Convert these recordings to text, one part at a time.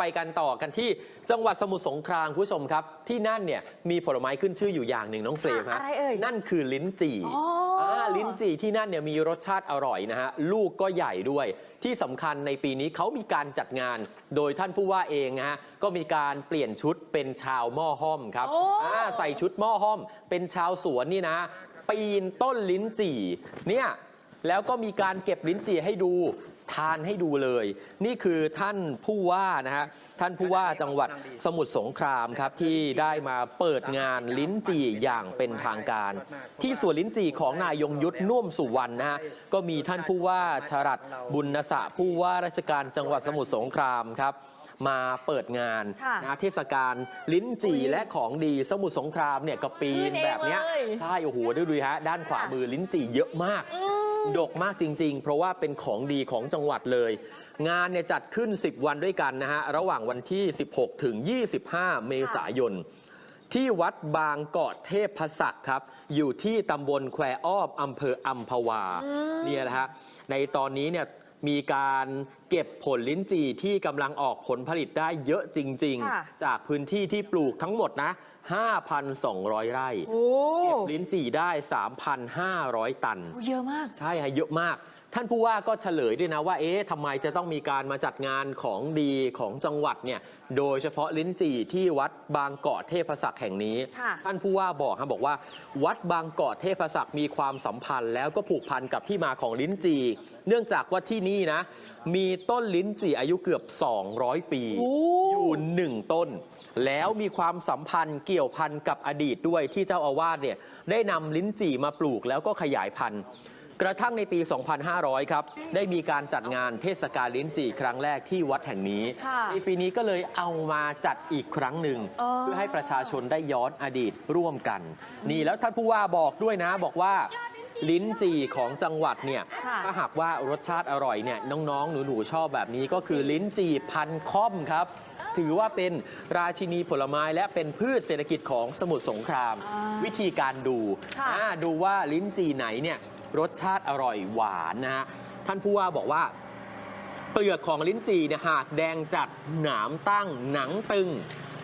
ไปกันต่อกันที่จังหวัดสมุทรสงครามคุณผู้ชมครับ ที่นั่นเนี่ยมีผลไม้ขึ้นชื่ออยู่อย่างหนึ่งน้องเฟรมค่ะฮะอะไรเอ่ยนั่นคือลิ้นจี่อ๋ออ่าลิ้นจี่ที่นั่นเนี่ยมีรสชาติอร่อยนะฮะลูกก็ใหญ่ด้วย ที่สำคัญในปีนี้เขามีการจัดงาน โดยท่านผู้ว่าเองนะฮะก็มีการเปลี่ยนชุดเป็นชาวหม้อห้อมครับโอ้ อ่าใส่ชุดหม้อห้อม เป็นชาวสวนนี่นะ ปีนต้นลิ้นจี่เนี่ย แล้วก็มีการเก็บลิ้นจี่ให้ดู ทานให้ดูเลย นี่คือท่านผู้ว่านะฮะท่านผู้ว่าจังหวัดสมุทรสงครามครับที่ได้มาเปิดงานลิ้นจี่อย่างเป็นทางการ ที่สวนลิ้นจี่ของนายยงยุทธน่วมสุวรรณนะฮะก็มีท่านผู้ว่าชรัตบุญนสะผู้ว่าราชการจังหวัดสมุทรสงครามครับมาเปิดงานค่ะนะเทศกาลลิ้นจี่และของดีสมุทรสงครามเนี่ยก็ปีขึ้นนเองแบบเนี้ยเลยใช่โอ้โหดูดูฮะด้านขวามือลิ้นจี่เยอะมากอืม ดกมากจริง ๆ เพราะว่าเป็นของดีของจังหวัดเลย งานเนี่ยจัดขึ้น 10 วันด้วยกันนะฮะ ระหว่างวันที่ 16 ถึง 25 เมษายน ที่วัดบางเกาะเทพพศักดิ์ครับ อยู่ที่ตำบลแควอ้อมอำเภออัมพวา เนี่ยนะฮะ ในตอนนี้เนี่ย มีการเก็บผลลิ้นจี่ที่กำลังออกผลผลิตได้เยอะจริง ค่ะ ๆ จากพื้นที่ที่ปลูกทั้งหมดนะ 5,200 ไร่ โอ้เก็บลิ้นจี่ได้ 3,500 ตัน เยอะมาก ใช่ฮะเยอะมากท่านผู้ว่าก็เฉลยด้วยนะว่า เอ๊ะทำไมจะต้องมีการมาจัดงานของดีของจังหวัดเนี่ย โดยเฉพาะลิ้นจี่ที่วัดบางเกาะเทพศักดิ์แห่งนี้ ค่ะ ท่านผู้ว่าบอกฮะบอกว่า วัดบางเกาะเทพศักดิ์มีความสัมพันธ์ แล้วก็ผูกพันกับที่มาของลิ้นจี่ เนื่องจากว่าที่นี่นะ มีต้นลิ้นจี่อายุเกือบ 200 ปี โอ้ อยู่หนึ่งต้น แล้วมีความสัมพันธ์เกี่ยวพันกับอดีตด้วยที่เจ้าอาวาสเนี่ยได้นำลิ้นจี่มาปลูกแล้วก็ขยายพันธุ์ กระทั่งในปี 2500 ครับ ได้มีการจัดงานเทศกาลลิ้นจี่ครั้งแรกที่วัดแห่งนี้ ค่ะในปีนี้ก็เลยเอามาจัดอีกครั้งหนึ่ง อ๋อ เพื่อให้ประชาชนได้ย้อนอดีตร่วมกัน นี่แล้วท่านผู้ว่าบอกด้วยนะบอกว่า ลิ้นจี่ของจังหวัดเนี่ยค่ะ ถ้าหากว่ารสชาติอร่อยเนี่ยน้องๆ หนูๆ ชอบแบบนี้ก็คือลิ้นจี่พันค่อมครับ ถือว่าเป็นราชินีผลไม้และเป็นพืชเศรษฐกิจของสมุทรสงครามอ่าวิธีการดูค่ะ อ่าดูว่าลิ้นจี่ไหนเนี่ย รสชาติอร่อยหวานนะฮะท่านผู้ว่าบอกว่า เปลือกของลิ้นจี่เนี่ยหากแดงจัดหนามตั้งหนังตึง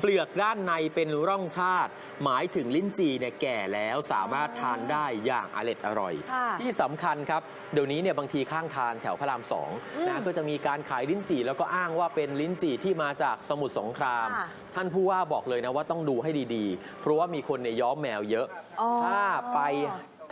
เปลือกด้านในเป็นร่องชาติ หมายถึงลิ้นจี่เนี่ยแก่แล้วสามารถทานได้อย่างอร็ดอร่อย ค่ะ ที่สำคัญครับ เดี๋ยวนี้เนี่ยบางทีข้างทางแถวพระรามสองอืมนะก็จะมีการขายลิ้นจี่แล้วก็อ้างว่าเป็นลิ้นจี่ที่มาจากสมุทรสงคราม ค่ะท่านผู้ว่าบอกเลยนะว่าต้องดูให้ดีๆ เพราะว่ามีคนเนี่ยย้อมแมวเยอะ อ๋อถ้าไป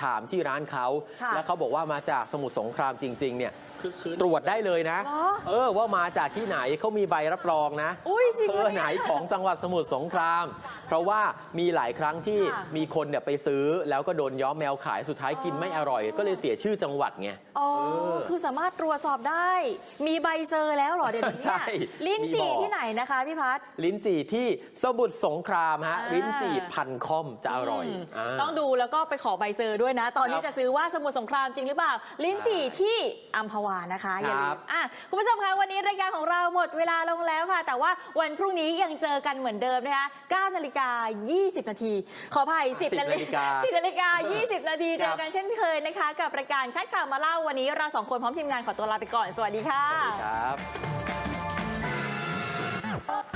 ถามที่ร้านเขา ค่ะ แล้วเขาบอกว่ามาจากสมุทรสงครามจริงๆเนี่ยคือคืน ตรวจได้เลยนะ เหรอ เออว่ามาจากที่ไหนเขามีใบรับรองนะ อุ้ยจริงเอปะอเนี่ยไหนของจังหวัดสมุทรสงคราม เพราะว่ามีหลายครั้งที่ค่ะมีคนเนี่ยไปซื้อ แล้วก็โดนย้อมแมวขายสุดท้ายกินไม่อร่อย ก็เลยเสียชื่อจังหวัดไง อ๋อเออคือสามารถตรวจสอบได้ มีใบเซอร์แล้วเหรอเดี๋ยวนี้ใช่เนี่ยลิ้นจี่มีบอก ที่ไหนนะคะพี่พัฒลิ้นจี่ที่สมุทรสงครามฮะอ่าลิ้นจี่พันค่อมจะอร่อยมาต้องดูแล้วก็ไปขอใบเซอร์ด้วยนะ ตอนนี้ครับ จะซื้อว่าสมุทรสงครามจริงหรือเปล่า ลิ้นจี่ที่อัมพวาานะคะอย่าลืมอะคุณผู้ชมคะวันนี้รายการของเราหมดเวลาลงแล้วค่ะ แต่ว่าวันพรุ่งนี้ยังเจอกันเหมือนเดิมนะคะ9นาฬิกา 20 นาที ขออภัย 10 นาฬิกา 10 นาฬิกา 20 นาทีเจอกันเช่นเคยนะคะ กับรายการคัดข่าวมาเล่าวันนี้เราสองคนพร้อมทีมงานขอตัวลาไปก่อน สวัสดีค่ะ สวัสดีครับ